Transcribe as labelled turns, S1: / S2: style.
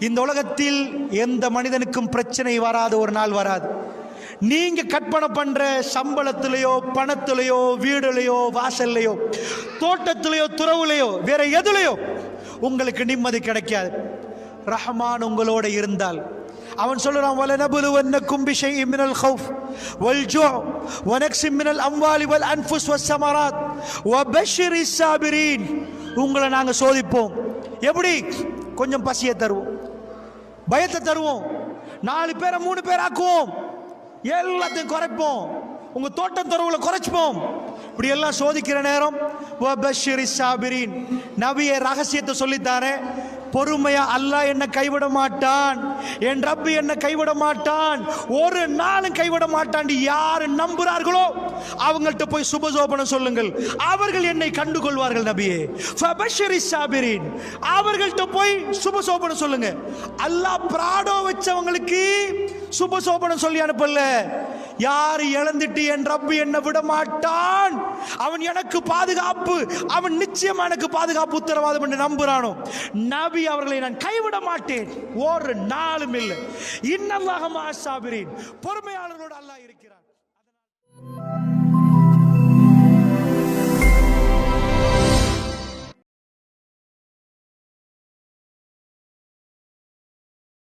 S1: இந்த உலகத்தில் எந்த மனிதனுக்கும் பிரச்சனை வராது ஒரு நாள் வராது. நீங்க கற்பனை பண்ற சம்பளத்திலேயோ பணத்திலேயோ வீடுலையோ வாசல்லையோ தோட்டத்திலேயோ துறவுலையோ வேற எதுலையோ உங்களுக்கு நிம்மதி கிடைக்காது. ரஹமான் உங்களோட இருந்தால். அவன் சொல்லுறான் வலனபுலு வன்ன கும்பிஷை இம்மினல் ஹவுஃப் வல் ஜோ வனக்ஸி இம்மினல் அம்வாலி வல் அன்ஃபுஸ் வசமராத் வபஷிரி சாபிரீன். உங்களை நாங்கள் சோதிப்போம். எப்படி? கொஞ்சம் பசியை தருவோம். பயத்தை தருவோம். நாலு பேரை மூணு பேர் ஆக்குவோம் எல்லாத்தையும் குறைப்போம். உங்க தோட்டம் துறவுல குறைச்சுப்போம். இப்படியெல்லாம் சோதிக்கிற நேரம் சாபிரின் நபிய ரகசியத்தை சொல்லித்தாரே பொறுமையா அல்லாஹ் என்ன கைவிட மாட்டான். என் ரப்பு என்ன கைவிட மாட்டான். ஒரு நாளும் கைவிட மாட்டான். யாரு நம்புறார்களோ அவங்கள்ட்ட போய் சுபசோபனம் சொல்லுங்கள். அவர்கள் என்னை கண்டுகொள்வார்கள் நபியே. ஃபபஷிரி சாபிரின் அவர்கள்ட்ட போய் சுபசோபனம் சொல்லுங்க. அல்லாஹ் பிராடோ வச்சவங்களுக்கு சுபசோபனம் சொல்லி அனுப்பல. யார் இழந்துட்டு என் ரப்பு என்னை விட மாட்டான்? அவன் எனக்கு பாதுகாப்பு அவன் நிச்சயமா எனக்கு பாதுகாப்பு உத்தரவாதம் என்று நம்புறானோ? நபி அவர்களை நான் கைவிட மாட்டேன். ஒரு நாளும் இல்லை. இன்னல்லாக மாசாபிரின் பொறுமையாளர்களோடு அல்லாஹ் இருக்கிறான்.